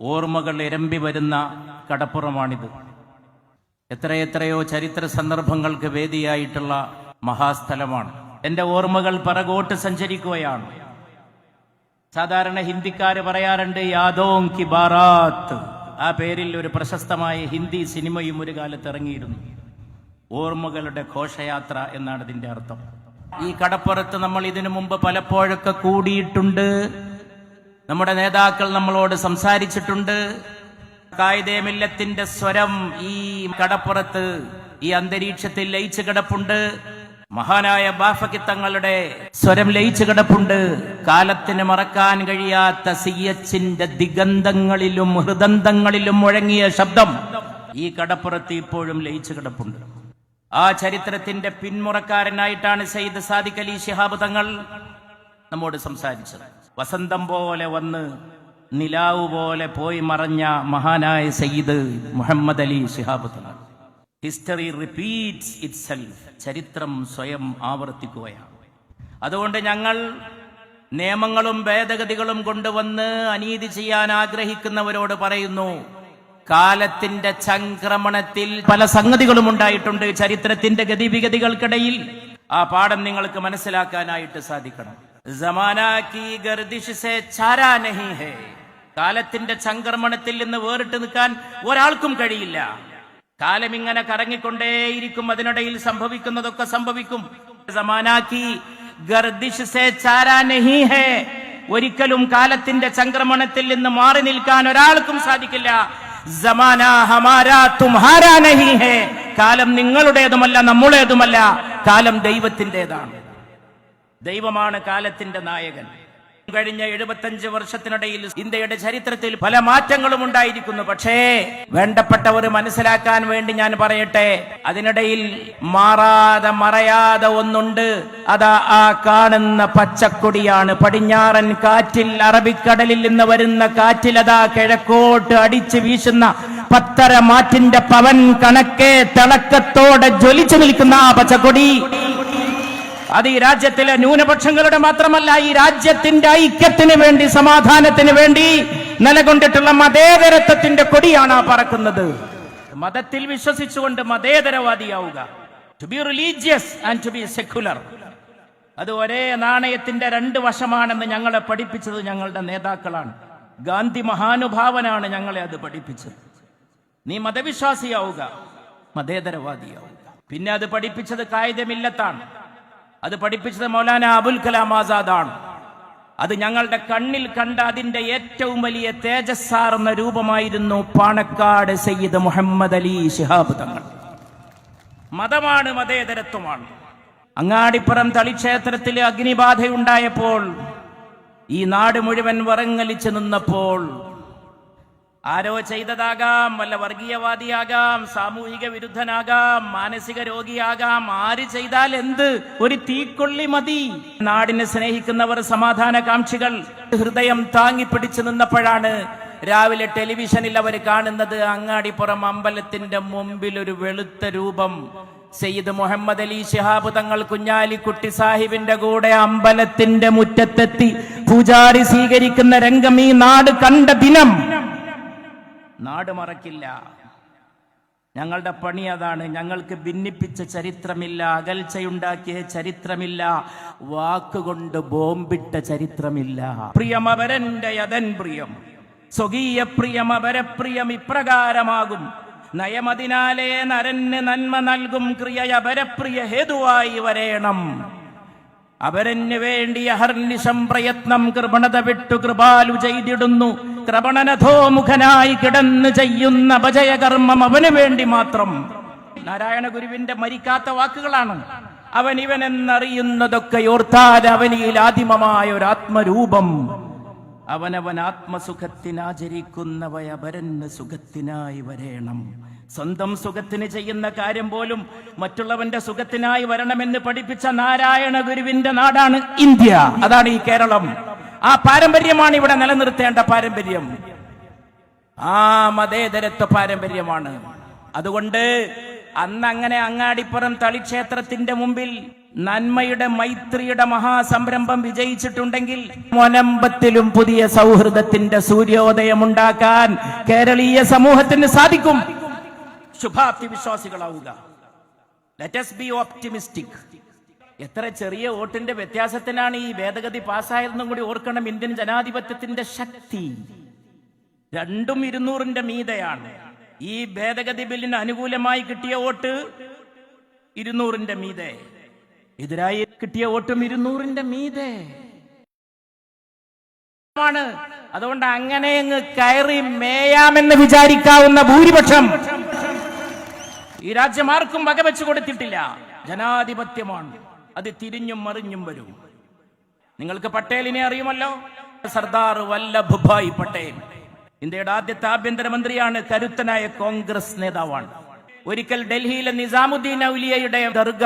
ഓർമ്മകൾ ഇരമ്പി വരുന്ന കടപ്പുറമാണിത്. എത്രയെത്രയോ ചരിത്ര സന്ദർഭങ്ങൾക്ക് വേദിയായിട്ടുള്ള മഹാസ്ഥലമാണ്. എന്റെ ഓർമ്മകൾ പറകോട്ട് സഞ്ചരിക്കുകയാണ്. സാധാരണ ഹിന്ദിക്കാർ പറയാറുണ്ട് യാദോം കി ബാറാത്ത്. ആ പേരിൽ ഒരു പ്രശസ്തമായ ഹിന്ദി സിനിമയും ഒരു കാലത്ത് ഇറങ്ങിയിരുന്നു. ഓർമ്മകളുടെ ഘോഷയാത്ര എന്നാണ് ഇതിന്റെ അർത്ഥം. ഈ കടപ്പുറത്ത് നമ്മൾ ഇതിനു മുമ്പ് പലപ്പോഴൊക്കെ കൂടിയിട്ടുണ്ട്. നമ്മുടെ നേതാക്കൾ നമ്മളോട് സംസാരിച്ചിട്ടുണ്ട്. കായികമില്ലത്തിന്റെ സ്വരം ഈ കടപ്പുറത്ത് ഈ അന്തരീക്ഷത്തിൽ ലയിച്ചു കിടപ്പുണ്ട്. മഹാനായ ബാഫക്കി തങ്ങളുടെ സ്വരം ലയിച്ചു കിടപ്പുണ്ട്. കാലത്തിന് മറക്കാൻ കഴിയാത്ത സിയച്ചിന്റെ ദിഗന്ധങ്ങളിലും ഹൃദന്തങ്ങളിലും മുഴങ്ങിയ ശബ്ദം ഈ കടപ്പുറത്ത് ഇപ്പോഴും ലയിച്ചു കിടപ്പുണ്ട്. ആ ചരിത്രത്തിന്റെ പിന്മുറക്കാരനായിട്ടാണ് സയ്യിദ് സാദിഖ് അലി ശിഹാബ് തങ്ങൾ നമ്മോട് സംസാരിച്ചത്. വസന്തം പോലെ വന്ന് നിലാവ് പോലെ പോയി മറഞ്ഞ മഹാനായ സയ്യിദ് മുഹമ്മദ് അലി ശിഹാബ് തങ്ങൾ ഹിസ്റ്ററി റിപ്പീറ്റ്സ് ഇറ്റ് സെൽഫ് ചരിത്രം സ്വയം ആവർത്തിക്കുകയാണ്. അതുകൊണ്ട് ഞങ്ങൾ നിയമങ്ങളും ഭേദഗതികളും കൊണ്ടുവന്ന് അനീതി ചെയ്യാൻ ആഗ്രഹിക്കുന്നവരോട് പറയുന്നു കാലത്തിന്റെ ചംക്രമണത്തിൽ പല സംഗതികളും ഉണ്ടായിട്ടുണ്ട്. ചരിത്രത്തിന്റെ ഗതിവിഗതികൾക്കിടയിൽ ആ പാഠം നിങ്ങൾക്ക് മനസ്സിലാക്കാനായിട്ട് സാധിക്കണം. ജമാന കി ഗർദിഷ് സേ ചാരാ നഹി ഹേ കാലത്തിന്റെ സംക്രമണത്തിൽ നിന്ന് വേറിട്ട് നിൽക്കാൻ ഒരാൾക്കും കഴിയില്ല. കാലം ഇങ്ങനെ കറങ്ങിക്കൊണ്ടേയിരിക്കും. അതിനിടയിൽ സംഭവിക്കുന്നതൊക്കെ സംഭവിക്കും. സമാനാക്കി ഗർദിഷ് സേ ചാരാ നഹി ഹേ ഒരിക്കലും കാലത്തിന്റെ സംക്രമണത്തിൽ നിന്ന് മാറി നിൽക്കാൻ ഒരാൾക്കും സാധിക്കില്ല. ജമാന ഹമാരാ തുമാരാ നഹി ഹേ കാലം നിങ്ങളുടേതുമല്ല നമ്മുടേതുമല്ല. കാലം ദൈവത്തിന്റെതാണ്. ദൈവമാണ് കാലത്തിന്റെ നായകൻ. കഴിഞ്ഞ എഴുപത്തഞ്ച് വർഷത്തിനിടയിൽ ഇന്ത്യയുടെ ചരിത്രത്തിൽ പല മാറ്റങ്ങളും ഉണ്ടായിരിക്കുന്നു. പക്ഷേ വേണ്ടപ്പെട്ടവർ മനസ്സിലാക്കാൻ വേണ്ടി ഞാൻ പറയട്ടെ. അതിനിടയിൽ മാറാതെ മറയാതെ ഒന്നുണ്ട്. അതാ ആ കാണുന്ന പച്ചക്കൊടിയാണ്. പടിഞ്ഞാറൻ കാറ്റിൽ അറബിക്കടലിൽ നിന്ന് വരുന്ന കാറ്റിൽ അതാ കിഴക്കോട്ട് അടിച്ചു വീശുന്ന പത്തര മാറ്റിന്റെ പവൻ കണക്കെ തിളക്കത്തോടെ ജ്വലിച്ചു നിൽക്കുന്ന ആ പച്ചക്കൊടി. അത് ഈ രാജ്യത്തിലെ ന്യൂനപക്ഷങ്ങളുടെ മാത്രമല്ല ഈ രാജ്യത്തിന്റെ ഐക്യത്തിന് വേണ്ടി സമാധാനത്തിന് വേണ്ടി നിലകൊണ്ടിട്ടുള്ള മതേതരത്വത്തിന്റെ കൊടിയാണ് ആ പറക്കുന്നത്. മതത്തിൽ വിശ്വസിച്ചുകൊണ്ട് മതേതരവാദിയാവുക. To be religious and to be secular അത് ഒരേ നാണയത്തിന്റെ രണ്ട് വശമാണെന്ന് ഞങ്ങളെ പഠിപ്പിച്ചത് ഞങ്ങളുടെ നേതാക്കളാണ്. ഗാന്ധി മഹാനുഭാവനാണ് ഞങ്ങളെ അത് പഠിപ്പിച്ചത്. നീ മതവിശ്വാസിയാവുക മതേതരവാദിയാവുക. പിന്നെ അത് പഠിപ്പിച്ചത് കായികമില്ലത്താണ്. അത് പഠിപ്പിച്ചത് മൗലാന അബുൽ കലാം ആസാദാണ്. അത് ഞങ്ങളുടെ കണ്ണിൽ കണ്ട അതിന്റെ ഏറ്റവും വലിയ തേജസ്സാർന്ന രൂപമായിരുന്നു പാണക്കാട് സയ്യിദ് മുഹമ്മദ് അലി ശിഹാബ് തങ്ങൾ. മതമാണ് മതേതരത്വമാണ്. അങ്ങാടിപ്പുറം തളിക്ഷേത്രത്തിൽ അഗ്നിബാധയുണ്ടായപ്പോൾ ഈ നാട് മുഴുവൻ വറങ്ങലിച്ചു നിന്നപ്പോൾ ആരോ ചെയ്തതാകാം വല്ല വർഗീയവാദിയാകാം സാമൂഹിക വിരുദ്ധനാകാം മാനസിക രോഗിയാകാം. ആര് ചെയ്താൽ എന്ത്? ഒരു തീക്കൊള്ളി മതി. നാടിനെ സ്നേഹിക്കുന്നവർ സമാധാനകാംക്ഷികൾ ഹൃദയം താങ്ങി താങ്ങിപ്പിടിച്ചു നിന്നപ്പോഴാണ് രാവിലെ ടെലിവിഷനിൽ അവർ കാണുന്നത് അങ്ങാടിപ്പുറം അമ്പലത്തിന്റെ മുമ്പിൽ ഒരു വെളുത്ത രൂപം. സെയ്ദ് മുഹമ്മദ് അലി ശിഹാബ് തങ്ങൾ കുഞ്ഞാലിക്കുട്ടി സാഹിബിന്റെ കൂടെ അമ്പലത്തിന്റെ മുറ്റത്തെത്തി. പൂജാരി സ്വീകരിക്കുന്ന രംഗം ഈ നാട് കണ്ട ദിനം. നാട് മറക്കില്ല. ഞങ്ങളുടെ പണി അതാണ്. ഞങ്ങൾക്ക് ഭിന്നിപ്പിച്ച ചരിത്രമില്ല അകൽച്ചയുണ്ടാക്കിയ ചരിത്രമില്ല വാക്കുകൊണ്ട് ബോംബിട്ട ചരിത്രമില്ല. പ്രിയമവരന്റെ യതൻ പ്രിയം സ്വകീയ പ്രിയം ഇപ്രകാരമാകും. നയമതിനാലേ നരന് നന്മ നൽകും ക്രിയ അപരപ്രിയ ഹേതുവായി വരേണം. അവരന് വേണ്ടി അഹർനിശം പ്രയത്നം കൃപണത വിട്ടു കൃപാലു ചെയ്തിടുന്നു കൃപണനധോ മുഖനായി കിടന്ന് ചെയ്യുന്ന അപജയകർമ്മം അവന് വേണ്ടി മാത്രം. നാരായണ ഗുരുവിന്റെ മരിക്കാത്ത വാക്കുകളാണ്. അവൻ ഇവൻ എന്നറിയുന്നതൊക്കെ ഓർത്താൽ അവനിൽ ആദിമമായ ഒരു ആത്മരൂപം. അവനവൻ ആത്മസുഖത്തിനാചരിക്കുന്നവയവരന് സുഖത്തിനായി വരേണം. സ്വന്തം സുഖത്തിന് ചെയ്യുന്ന കാര്യം പോലും മറ്റുള്ളവന്റെ സുഖത്തിനായി വരണമെന്ന് പഠിപ്പിച്ച നാരായണ ഗുരുവിന്റെ നാടാണ് ഇന്ത്യ. അതാണ് ഈ കേരളം. ആ പാരമ്പര്യമാണ് ഇവിടെ നിലനിർത്തേണ്ട പാരമ്പര്യം. ആ മതേതരത്വ പാരമ്പര്യമാണ്. അതുകൊണ്ട് അന്ന് അങ്ങനെ അങ്ങാടിപ്പുറം തളിക്ഷേത്രത്തിന്റെ മുമ്പിൽ നന്മയുടെ മൈത്രിയുടെ മഹാസംരംഭം വിജയിച്ചിട്ടുണ്ടെങ്കിൽ മൊനമ്പത്തിലും പുതിയ സൗഹൃദത്തിന്റെ സൂര്യോദയമുണ്ടാക്കാൻ കേരളീയ സമൂഹത്തിന് സാധിക്കും. ശുഭാപ്തി വിശ്വാസികളാവുക ലെറ്റസ് ബി ഓപ്റ്റിമിസ്റ്റിക് എത്ര ചെറിയ വോട്ടിന്റെ വ്യത്യാസത്തിനാണ് ഈ ഭേദഗതി പാസ്സായതെന്നും കൂടി ഓർക്കണം ഇന്ത്യൻ ജനാധിപത്യത്തിന്റെ ശക്തി. രണ്ടും ഇരുന്നൂറിന്റെ മീതയാണ്. ഈ ഭേദഗതി ബില്ലിന് അനുകൂലമായി കിട്ടിയ വോട്ട് ഇരുന്നൂറിന്റെ മീതെ. എതിരായി കിട്ടിയ വോട്ടും ഇരുന്നൂറിന്റെ മീതെ. ാണ് അതുകൊണ്ട് അങ്ങനെ അങ്ങ് കയറി മേയാമെന്ന് വിചാരിക്കാവുന്ന ഭൂരിപക്ഷം ഈ രാജ്യം ആർക്കും വകവെച്ചു കൊടുത്തിട്ടില്ല. ജനാധിപത്യമാണ്. അത് തിരിഞ്ഞും മറിഞ്ഞും വരും. നിങ്ങൾക്ക് പട്ടേലിനെ അറിയുമല്ലോ? സർദാർ വല്ലഭ് ഭായ് പട്ടേൽ. ഇന്ത്യയുടെ ആദ്യത്തെ ആഭ്യന്തരമന്ത്രിയാണ് കരുത്തനായ കോൺഗ്രസ് നേതാവാണ്. ഒരിക്കൽ ഡൽഹിയിലെ നിസാമുദ്ദീൻ ഔലിയയുടെ ദർഗ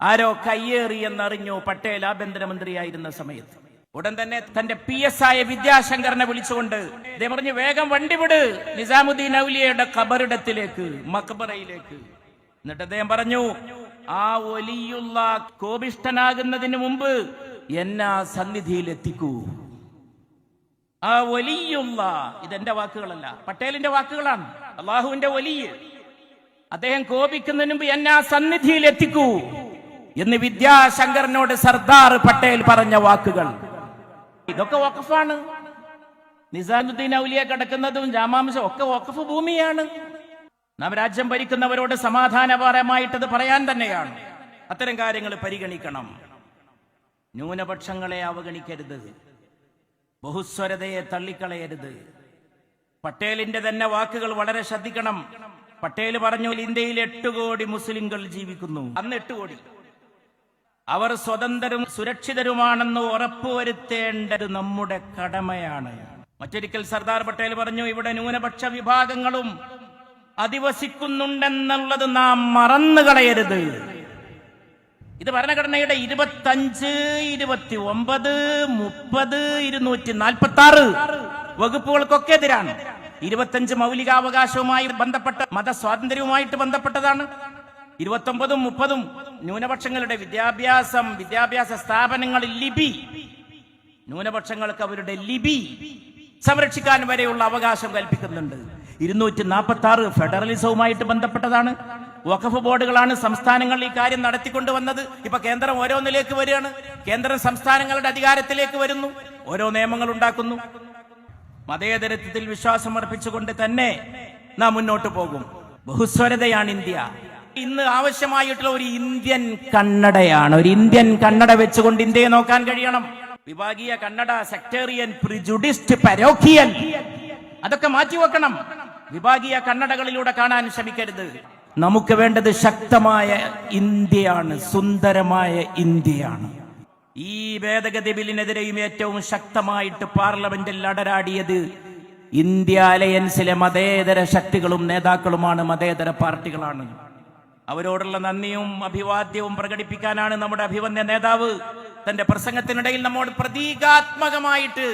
ആരോ കയ്യേറി എന്നറിഞ്ഞു പട്ടേൽ ആഭ്യന്തരമന്ത്രിയായിരുന്ന സമയത്ത്. ഉടൻ തന്നെ തന്റെ പി എസ് ആയ വിദ്യാശങ്കറിനെ വിളിച്ചുകൊണ്ട് ഇതേ പറഞ്ഞു വേഗം വണ്ടി വിട് നിസാമുദ്ദീൻ ഔലിയയുടെ ഖബറിടത്തിലേക്ക് മക്ബറയിലേക്ക്. എന്നിട്ട് അദ്ദേഹം പറഞ്ഞു ആ ഒലിയുള്ള കോപിഷ്ടനാകുന്നതിന് മുമ്പ് എന്നാ സന്നിധിയിൽ എത്തിക്കൂ ആ ഒലിയുള്ള ഇതെന്റെ വാക്കുകളല്ല പട്ടേലിന്റെ വാക്കുകളാണ്. അള്ളാഹുവിന്റെ ഒലിയ് അദ്ദേഹം കോപിക്കുന്നതിന് മുമ്പ് എന്നെ ആ സന്നിധിയിൽ എത്തിക്കൂ എന്ന് വിദ്യാശങ്കറിനോട് സർദാർ പട്ടേൽ പറഞ്ഞ വാക്കുകൾ. ഇതൊക്കെ വഖഫാണ്. നിസാമുദ്ദീൻ ഔലിയ കിടക്കുന്നതും ജാമാംശം ഒക്കെ വഖഫ് ഭൂമിയാണ്. നാം രാജ്യം ഭരിക്കുന്നവരോട് സമാധാനപരമായിട്ടത് പറയാൻ തന്നെയാണ്. അത്തരം കാര്യങ്ങൾ പരിഗണിക്കണം. ന്യൂനപക്ഷങ്ങളെ അവഗണിക്കരുത്. ബഹുസ്വരതയെ തള്ളിക്കളയരുത്. പട്ടേലിന്റെ തന്നെ വാക്കുകൾ വളരെ ശ്രദ്ധിക്കണം. പട്ടേൽ പറഞ്ഞു ഇന്ത്യയിൽ എട്ട് കോടി മുസ്ലിംകൾ ജീവിക്കുന്നു. അന്ന് എട്ട് കോടി. അവർ സ്വതന്ത്രരും സുരക്ഷിതരുമാണെന്ന് ഉറപ്പുവരുത്തേണ്ടത് നമ്മുടെ കടമയാണ്. മറ്റൊരിക്കൽ സർദാർ പട്ടേൽ പറഞ്ഞു ഇവിടെ ന്യൂനപക്ഷ വിഭാഗങ്ങളും അധിവസിക്കുന്നുണ്ടെന്നുള്ളത് നാം മറന്നു കളയരുത്. ഇത് ഭരണഘടനയുടെ ഇരുപത്തഞ്ച് ഇരുപത്തി ഒമ്പത് മുപ്പത് ഇരുന്നൂറ്റി നാൽപ്പത്തി ആറ് വകുപ്പുകൾക്കൊക്കെ എതിരാണ്. ഇരുപത്തഞ്ച് മൗലികാവകാശവുമായി ബന്ധപ്പെട്ട മതസ്വാതന്ത്ര്യവുമായിട്ട് ബന്ധപ്പെട്ടതാണ്. ഇരുപത്തൊമ്പതും മുപ്പതും ന്യൂനപക്ഷങ്ങളുടെ വിദ്യാഭ്യാസം വിദ്യാഭ്യാസ സ്ഥാപനങ്ങളിൽ ലിപി. ന്യൂനപക്ഷങ്ങൾക്ക് അവരുടെ ലിപി സംരക്ഷിക്കാൻ വരെയുള്ള അവകാശം കൽപ്പിക്കുന്നുണ്ട്. ഇരുന്നൂറ്റി നാൽപ്പത്തി ആറ് ഫെഡറലിസവുമായിട്ട് ബന്ധപ്പെട്ടതാണ്. വഖഫ് ബോർഡുകളാണ് സംസ്ഥാനങ്ങൾ ഈ കാര്യം നടത്തിക്കൊണ്ടുവന്നത്. ഇപ്പൊ കേന്ദ്രം ഓരോന്നിലേക്ക് വരികയാണ്. കേന്ദ്രം സംസ്ഥാനങ്ങളുടെ അധികാരത്തിലേക്ക് വരുന്നു. ഓരോ നിയമങ്ങൾ ഉണ്ടാക്കുന്നു. മതേതരത്വത്തിൽ വിശ്വാസം അർപ്പിച്ചുകൊണ്ട് തന്നെ നാം മുന്നോട്ട് പോകും. ബഹുസ്വരതയാണ് ഇന്ത്യ. ഇന്ന് ആവശ്യമായിട്ടുള്ള ഒരു ഇന്ത്യൻ കണ്ണടയാണ്. ഒരു ഇന്ത്യൻ കണ്ണട വെച്ചുകൊണ്ട് ഇന്ത്യയെ നോക്കാൻ കഴിയണം. വിഭാഗീയ കണ്ണട സെക്ടേറിയൻ പ്രിജുഡിസ്റ്റ് പരോക്കിയൽ അതൊക്കെ മാറ്റിവെക്കണം വിഭാഗീയ കണ്ണടകളിലൂടെ കാണാൻ ശ്രമിക്കരുത്. നമുക്ക് വേണ്ടത് ശക്തമായ ഇന്ത്യയാണ് സുന്ദരമായ ഇന്ത്യയാണ്. ഈ ഭേദഗതി ബില്ലിനെതിരെയും ഏറ്റവും ശക്തമായിട്ട് പാർലമെന്റിൽ അടരാടിയത് ഇന്ത്യ അലയൻസിലെ മതേതര ശക്തികളും നേതാക്കളുമാണ് മതേതര പാർട്ടികളാണ്. അവരോടുള്ള നന്ദിയും അഭിവാദ്യവും പ്രകടിപ്പിക്കാനാണ് നമ്മുടെ അഭിവന്യ നേതാവ്. തന്റെ പ്രസംഗത്തിനിടയിൽ നമ്മോട് പ്രതീകാത്മകമായിട്ട്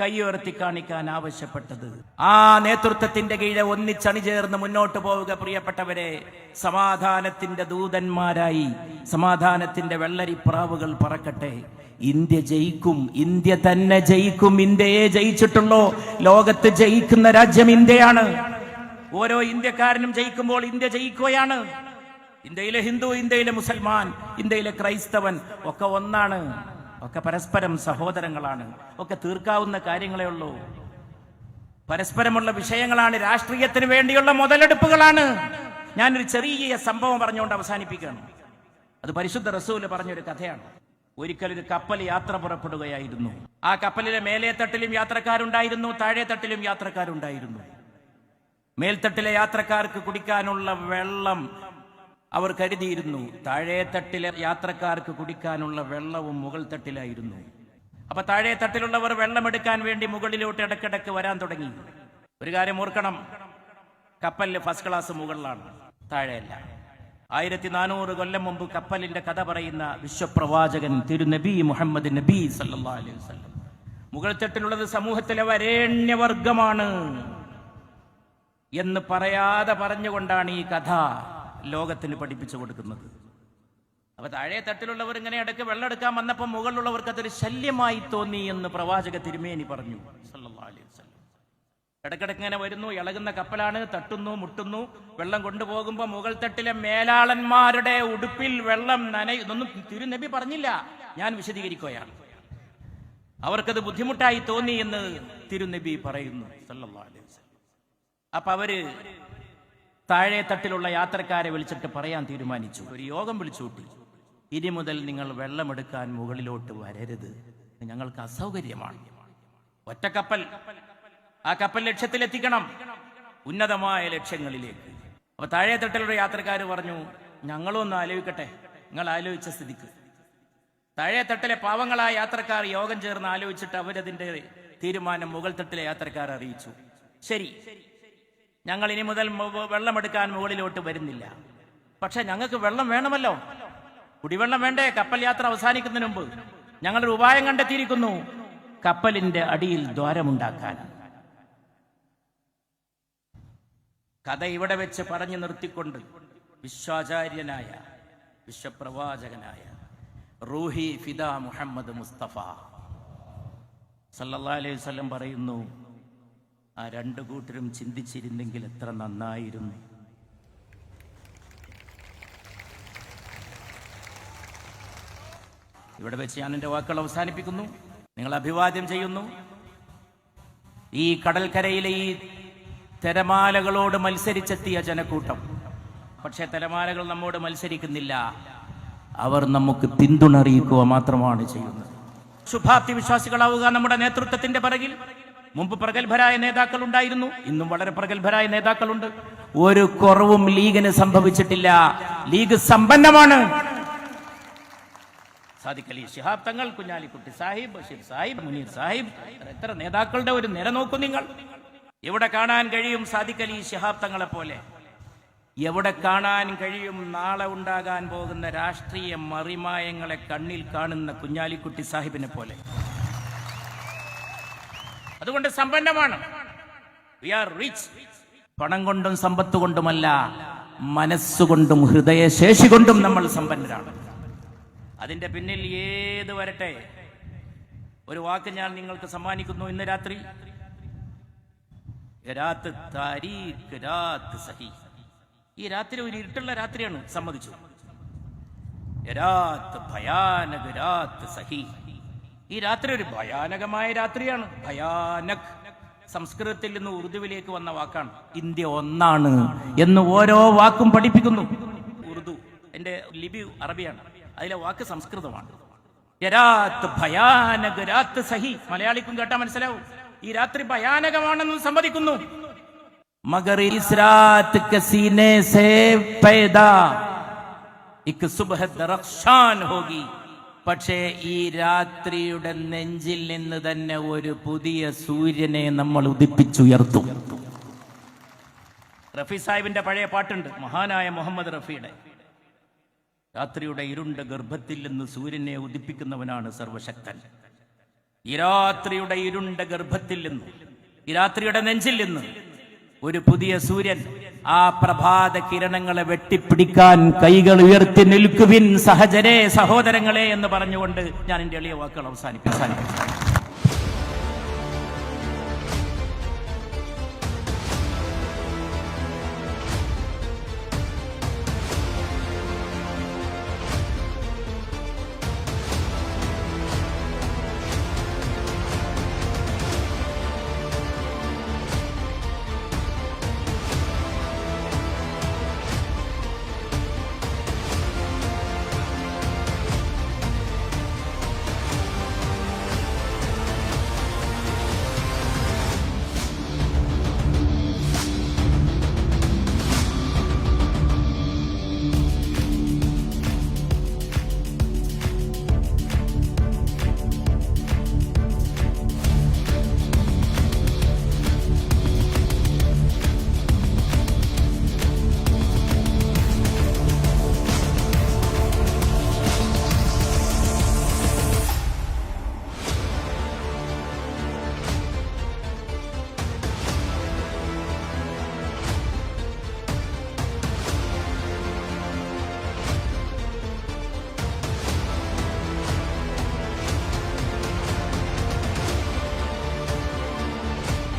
കൈയുയർത്തി കാണിക്കാൻ ആവശ്യപ്പെട്ടത്. ആ നേതൃത്വത്തിന്റെ കീഴെ ഒന്നിച്ചണിചേർന്ന് മുന്നോട്ട് പോവുക പ്രിയപ്പെട്ടവരെ. സമാധാനത്തിന്റെ ദൂതന്മാരായി സമാധാനത്തിന്റെ വെള്ളരിപ്രാവുകൾ പറക്കട്ടെ. ഇന്ത്യ ജയിക്കും ഇന്ത്യ തന്നെ ജയിക്കും. ഇന്ത്യയെ ജയിച്ചിട്ടുള്ളോ? ലോകത്ത് ജയിക്കുന്ന രാജ്യം ഇന്ത്യയാണ്. ഓരോ ഇന്ത്യക്കാരനും ജയിക്കുമ്പോൾ ഇന്ത്യ ജയിക്കുകയാണ്. ഇന്ത്യയിലെ ഹിന്ദു ഇന്ത്യയിലെ മുസൽമാൻ ഇന്ത്യയിലെ ക്രൈസ്തവൻ ഒക്കെ ഒന്നാണ്. ഒക്കെ പരസ്പരം സഹോദരങ്ങളാണ്. ഒക്കെ തീർക്കാവുന്ന കാര്യങ്ങളേ ഉള്ളൂ. പരസ്പരമുള്ള വിഷയങ്ങളാണ്. രാഷ്ട്രീയത്തിന് വേണ്ടിയുള്ള മുതലെടുപ്പുകളാണ്. ഞാനൊരു ചെറിയ സംഭവം പറഞ്ഞുകൊണ്ട് അവസാനിപ്പിക്കുകയാണ്. അത് പരിശുദ്ധ റസൂൽ പറഞ്ഞൊരു കഥയാണ്. ഒരിക്കലൊരു കപ്പൽ യാത്ര പുറപ്പെടുകയായിരുന്നു. ആ കപ്പലിലെ മേലേ തട്ടിലും യാത്രക്കാരുണ്ടായിരുന്നു താഴെ തട്ടിലും യാത്രക്കാരുണ്ടായിരുന്നു. മേൽത്തട്ടിലെ യാത്രക്കാർക്ക് കുടിക്കാനുള്ള വെള്ളം അവർ കരുതിയിരുന്നു താഴേത്തട്ടിലെ യാത്രക്കാർക്ക് കുടിക്കാനുള്ള വെള്ളവും മുകൾ തട്ടിലായിരുന്നു. അപ്പൊ താഴേത്തട്ടിലുള്ളവർ വെള്ളമെടുക്കാൻ വേണ്ടി മുകളിലോട്ട് ഇടക്കിടക്ക് വരാൻ തുടങ്ങി. ഒരു കാര്യം ഓർക്കണം കപ്പലിൽ ഫസ്റ്റ് ക്ലാസ് മുകളിലാണ് താഴെയല്ല. ആയിരത്തി നാനൂറ് കൊല്ലം മുമ്പ് കപ്പലിന്റെ കഥ പറയുന്ന വിശ്വപ്രവാചകൻ തിരുനബി മുഹമ്മദ് നബി സല്ലല്ലാഹു അലൈഹി വസല്ലം. മുകൾ തട്ടിലുള്ളത് സമൂഹത്തിലെ വരേണ്യവർഗമാണ് എന്ന് പറയാതെ പറഞ്ഞുകൊണ്ടാണ് ഈ കഥ. ലോകത്തിന് പഠിപ്പിച്ചു കൊടുക്കുന്നത്. അപ്പൊ താഴെ തട്ടിലുള്ളവർ ഇങ്ങനെ ഇടയ്ക്ക് വെള്ളം എടുക്കാൻ വന്നപ്പോൾ മുകളിലുള്ളവർക്ക് അതൊരു ശല്യമായി തോന്നി എന്ന് പ്രവാചക തിരുമേനി പറഞ്ഞു. സല്ലല്ലാഹു അലൈഹി ഇടയ്ക്കിടയ്ക്ക് ഇങ്ങനെ വരുന്നു ഇളകുന്ന കപ്പലാണ് തട്ടുന്നു മുട്ടുന്നു. വെള്ളം കൊണ്ടുപോകുമ്പോൾ മുകൾ തട്ടിലെ മേലാളന്മാരുടെ ഉടുപ്പിൽ വെള്ളം ഇതൊന്നും തിരുനബി പറഞ്ഞില്ല. ഞാൻ വിശദീകരിക്കുകയാണ്. അവർക്കത് ബുദ്ധിമുട്ടായി തോന്നി എന്ന് തിരുനബി പറയുന്നു സല്ലല്ലാഹു അലൈഹി അപ്പൊ അവർ താഴെ തട്ടിലുള്ള യാത്രക്കാരെ വിളിച്ചിട്ട് പറയാൻ തീരുമാനിച്ചു. ഒരു യോഗം വിളിച്ചു കൂട്ടി. ഇനി മുതൽ നിങ്ങൾ വെള്ളമെടുക്കാൻ മുകളിലോട്ട് വരരുത്. ഞങ്ങൾക്ക് അസൗകര്യമാണ്. കപ്പൽ. ആ കപ്പൽ ലക്ഷ്യത്തിലെത്തിക്കണം. ഉന്നതമായ ലക്ഷ്യങ്ങളിലേക്ക്. അപ്പൊ താഴെ തട്ടിലുള്ള യാത്രക്കാർ പറഞ്ഞു ഞങ്ങളും ഒന്ന് ആലോചിക്കട്ടെ. നിങ്ങൾ ആലോചിച്ച സ്ഥിതിക്ക്. താഴെ തട്ടിലെ പാവങ്ങളായ യാത്രക്കാർ യോഗം ചേർന്ന് ആലോചിച്ചിട്ട് അവരതിന്റെ തീരുമാനം മുകൾ തട്ടിലെ യാത്രക്കാർ അറിയിച്ചു. ശരി. ഞങ്ങൾ ഇനി മുതൽ വെള്ളമെടുക്കാൻ മുകളിലോട്ട് വരുന്നില്ല. പക്ഷെ ഞങ്ങൾക്ക് വെള്ളം വേണമല്ലോ. കുടിവെള്ളം വേണ്ടേ? കപ്പൽ യാത്ര അവസാനിക്കുന്നതിന് മുമ്പ്. ഞങ്ങളൊരു ഉപായം കണ്ടെത്തിയിരിക്കുന്നു. കപ്പലിന്റെ അടിയിൽ ദ്വാരമുണ്ടാക്കാൻ. കഥ ഇവിടെ വെച്ച് പറഞ്ഞു നിർത്തിക്കൊണ്ട് വിശ്വാചാര്യനായ വിശ്വപ്രവാചകനായ റൂഹി ഫിദ മുഹമ്മദ് മുസ്തഫ സല്ലല്ലാഹു അലൈഹി വസല്ലം പറയുന്നു ആ രണ്ടു കൂട്ടരും ചിന്തിച്ചിരുന്നെങ്കിൽ എത്ര നന്നായിരുന്നു. ഇവിടെ വെച്ച് ഞാൻ എന്റെ വാക്കുകൾ അവസാനിപ്പിക്കുന്നു. നിങ്ങൾ അഭിവാദ്യം ചെയ്യുന്നു. ഈ കടൽക്കരയിലെ ഈ തിരമാലകളോട് മത്സരിച്ചെത്തിയ ജനക്കൂട്ടം. പക്ഷേ തിരമാലകൾ നമ്മോട് മത്സരിക്കുന്നില്ല. അവർ നമുക്ക് പിന്തുണ അറിയിക്കുക മാത്രമാണ് ചെയ്യുന്നത്. ശുഭാപ്തി വിശ്വാസികളാവുക നമ്മുടെ നേതൃത്വത്തിന്റെ പിറകിൽ. മുമ്പ് പ്രഗത്ഭരായ നേതാക്കൾ ഉണ്ടായിരുന്നു. ഇന്നും വളരെ പ്രഗത്ഭരായ നേതാക്കളുണ്ട്. ഒരു കുറവും ലീഗിന് സംഭവിച്ചിട്ടില്ല. ലീഗ് സമ്പന്നമാണ്. സാദിഖ് അലി ശിഹാബ് തങ്ങൾ കുഞ്ഞാലിക്കുട്ടി സാഹിബ് ബഷീർ സാഹിബ് മുനീർ സാഹിബ് എത്ര നേതാക്കളുടെ ഒരു നിര നോക്കൂ നിങ്ങൾ. എവിടെ കാണാൻ കഴിയും സാദിഖ് അലി ശിഹാബ് തങ്ങളെ പോലെ? എവിടെ കാണാൻ കഴിയും നാളെ ഉണ്ടാകാൻ പോകുന്ന രാഷ്ട്രീയ മറിമായങ്ങളെ കണ്ണിൽ കാണുന്ന കുഞ്ഞാലിക്കുട്ടി സാഹിബിനെ പോലെ? അതുകൊണ്ട് സമ്പന്നമാണ്. പണം കൊണ്ടും സമ്പത്ത് കൊണ്ടുമല്ല മനസ്സുകൊണ്ടും ഹൃദയശേഷി കൊണ്ടും നമ്മൾ സമ്പന്നരാണ്. അതിന്റെ പിന്നിൽ ഏത് വരട്ടെ? ഒരു വാക്ക് ഞാൻ നിങ്ങൾക്ക് സമ്മാനിക്കുന്നു ഇന്ന് രാത്രി. സഹി. ഈ രാത്രി ഒരു ഇരുട്ടുള്ള രാത്രിയാണ് സമ്മതിച്ചു. രാത്ത് ഭയാനക സഹി. ഈ രാത്രി ഒരു ഭയാനകമായ രാത്രിയാണ്. ഭയാനക് സംസ്കൃതത്തിൽ നിന്ന് ഉറുദുവിലേക്ക് വന്ന വാക്കാണ്. ഇന്ത്യ ഒന്നാണ് എന്ന് ഓരോ വാക്കും പഠിപ്പിക്കുന്നു. ഉറുദു എന്റെ ലിപി അറബിയാണ്. അതിലെ വാക്ക് സംസ്കൃതമാണ്. ഭയാനക രാത്ത് സഹി. മലയാളിക്കും കേട്ടാ മനസ്സിലാവും. ഈ രാത്രി ഭയാനകമാണെന്ന് സമ്മതിക്കുന്നു. മഗർ ഇസ് സേ പൈദാ. ഇക് സുബഹ ദർഖ്ശാൻ ഹോഗി. പക്ഷേ ഈ രാത്രിയുടെ നെഞ്ചിൽ നിന്ന് തന്നെ ഒരു പുതിയ സൂര്യനെ നമ്മൾ ഉദിപ്പിച്ചുയർത്തും. റഫി സാഹിബിന്റെ പഴയ പാട്ടുണ്ട് മഹാനായ മുഹമ്മദ് റഫിയുടെ. രാത്രിയുടെ ഇരുണ്ട ഗർഭത്തിൽ നിന്ന് സൂര്യനെ ഉദിപ്പിക്കുന്നവനാണ് സർവശക്തൻ. ഈ രാത്രിയുടെ ഇരുണ്ട ഗർഭത്തിൽ നിന്ന് ഈ രാത്രിയുടെ നെഞ്ചിൽ നിന്ന് ഒരു പുതിയ സൂര്യൻ ആ പ്രഭാത കിരണങ്ങളെ വെട്ടിപ്പിടിക്കാൻ കൈകൾ ഉയർത്തി നിൽക്കുവിൻ സഹജരെ സഹോദരങ്ങളെ എന്ന് പറഞ്ഞുകൊണ്ട് ഞാൻ എന്റെ എളിയ വാക്കുകൾ അവസാനിപ്പിക്കും